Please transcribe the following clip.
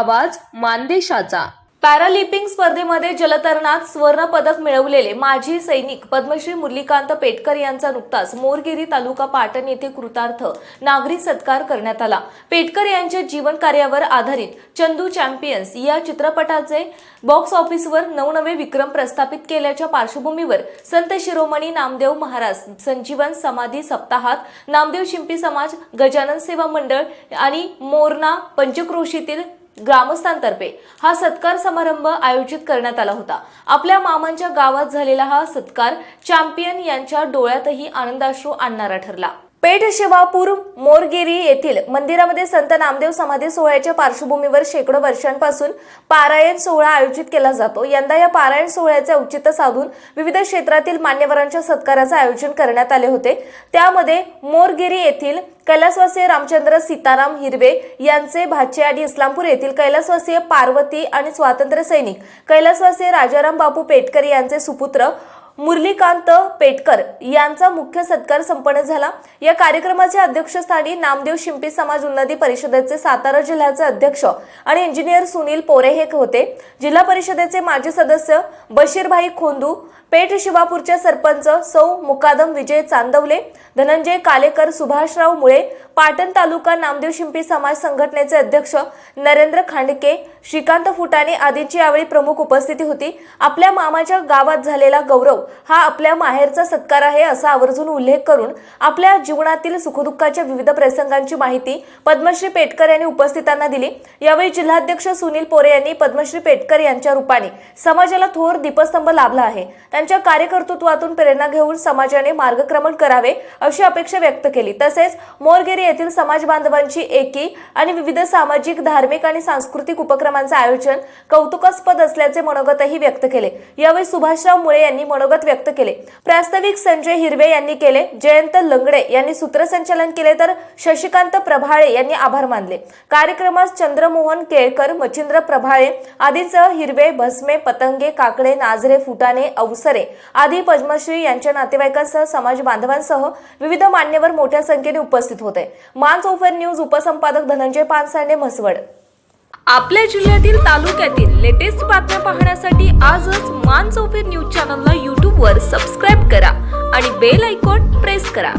आवाज मानदेशाचा. पॅरालिपिंग स्पर्धेमध्ये जलतरणात स्वर्ण पदक मिळवलेले माजी सैनिक पद्मश्री मुरलीकांत पेटकर यांचा नुकताच मोरगिरी तालुका पाटण येथे कृतार्थ नागरी सत्कार करण्यात आला. पेटकर यांच्या जीवन कार्यावर आधारित चंदू चॅम्पियन्स या चित्रपटाचे बॉक्स ऑफिसवर नवनवे विक्रम प्रस्थापित केल्याच्या पार्श्वभूमीवर संत शिरोमणी नामदेव महाराज संजीवन समाधी सप्ताहात नामदेव शिंपी समाज गजानन सेवा मंडळ आणि मोरणा पंचक्रोशीतील ग्रामस्थांतर्फे हा सत्कार समारंभ आयोजित करण्यात आला होता. आपल्या मामांच्या गावात झालेला हा सत्कार चॅम्पियन यांच्या डोळ्यातही आनंदाश्रू आणणारा ठरला. पेठ शिवापूर मोरगिरी येथील मंदिरामध्ये संत नामदेव समाधी सोहळ्याच्या पार्श्वभूमीवर शेकडो वर्षांपासून पारायण सोहळा आयोजित केला जातो. यंदा या पारायण सोहळ्याचे औचित्य साधून विविध क्षेत्रातील मान्यवरांच्या सत्काराचे आयोजन करण्यात आले होते. त्यामध्ये मोरगिरी येथील कैलासवासीय रामचंद्र सीताराम हिरवे यांचे भाचे आणि इस्लामपूर येथील कैलासवासीय पार्वती आणि स्वातंत्र्य सैनिक कैलासवासीय राजाराम बापू पेटकर यांचे सुपुत्र मुरलीकांत पेटकर यांचा मुख्य सत्कार संपन्न झाला. या कार्यक्रमाच्या अध्यक्षस्थानी नामदेव शिंपी समाज उन्नती परिषदेचे सातारा जिल्ह्याचे अध्यक्ष आणि इंजिनियर सुनील पोरे हे होते. जिल्हा परिषदेचे माजी सदस्य बशीरभाई खोंदू पेठ शिवापूरचे सरपंच सौ मुकादम विजय चांदवले धनंजय कालेकर सुभाषराव मुळे okay पाटण तालुका नामदेव शिंपी समाज संघटनेचे अध्यक्ष नरेंद्र खांडके श्रीकांत फुटाणे आदींची यावेळी प्रमुख उपस्थिती होती. आपल्या मामाच्या गावात झालेला गौरव हा आपल्या माहेरचा सत्कार आहे असा आवर्जून उल्लेख करून आपल्या जीवनातील सुखदुःखाच्या विविध प्रसंगांची माहिती पद्मश्री पेटकर यांनी उपस्थितांना दिली. यावेळी जिल्हाध्यक्ष सुनील पोरे यांनी पद्मश्री पेटकर यांच्या रूपाने समाजाला थोर दीपस्तंभ लाभला आहे. त्यांच्या कार्यकर्तृत्वातून प्रेरणा घेऊन समाजाने मार्गक्रमण करावे अशी अपेक्षा व्यक्त केली. तसेच मोरगेरी येथील समाज बांधवांची एकी आणि विविध सामाजिक धार्मिक आणि सांस्कृतिक उपक्रमांचं आयोजन कौतुकास्पद असल्याचे मनोगतही व्यक्त केले. यावेळी सुभाषराव मुळे यांनी मनोगत व्यक्त केले. प्रास्ताविक संजय हिरवे यांनी केले. जयंत लंगडे यांनी सूत्रसंचालन केले तर शशिकांत प्रभाळे यांनी आभार मानले. कार्यक्रमास चंद्रमोहन केळकर मच्छिंद्र प्रभाळे आदींसह हिरवे भस्मे पतंगे काकडे नाझरे फुटाणे अवसरे आदी पद्मश्री यांच्या नातेवाईकांसह समाज बांधवांसह विविध मान्यवर मोठ्या संख्येने उपस्थित होते. मान्स ओफर न्यूज उपसंपादक धनंजय पानसांडे म्हसवड. आपल्या जिल्ह्यातील तालुक्यातील लेटेस्ट बातम्या पाहण्यासाठी आजच मान ओफर न्यूज चॅनलला यूट्यूबवर सबस्क्राईब करा आणि बेल आयकॉन प्रेस करा.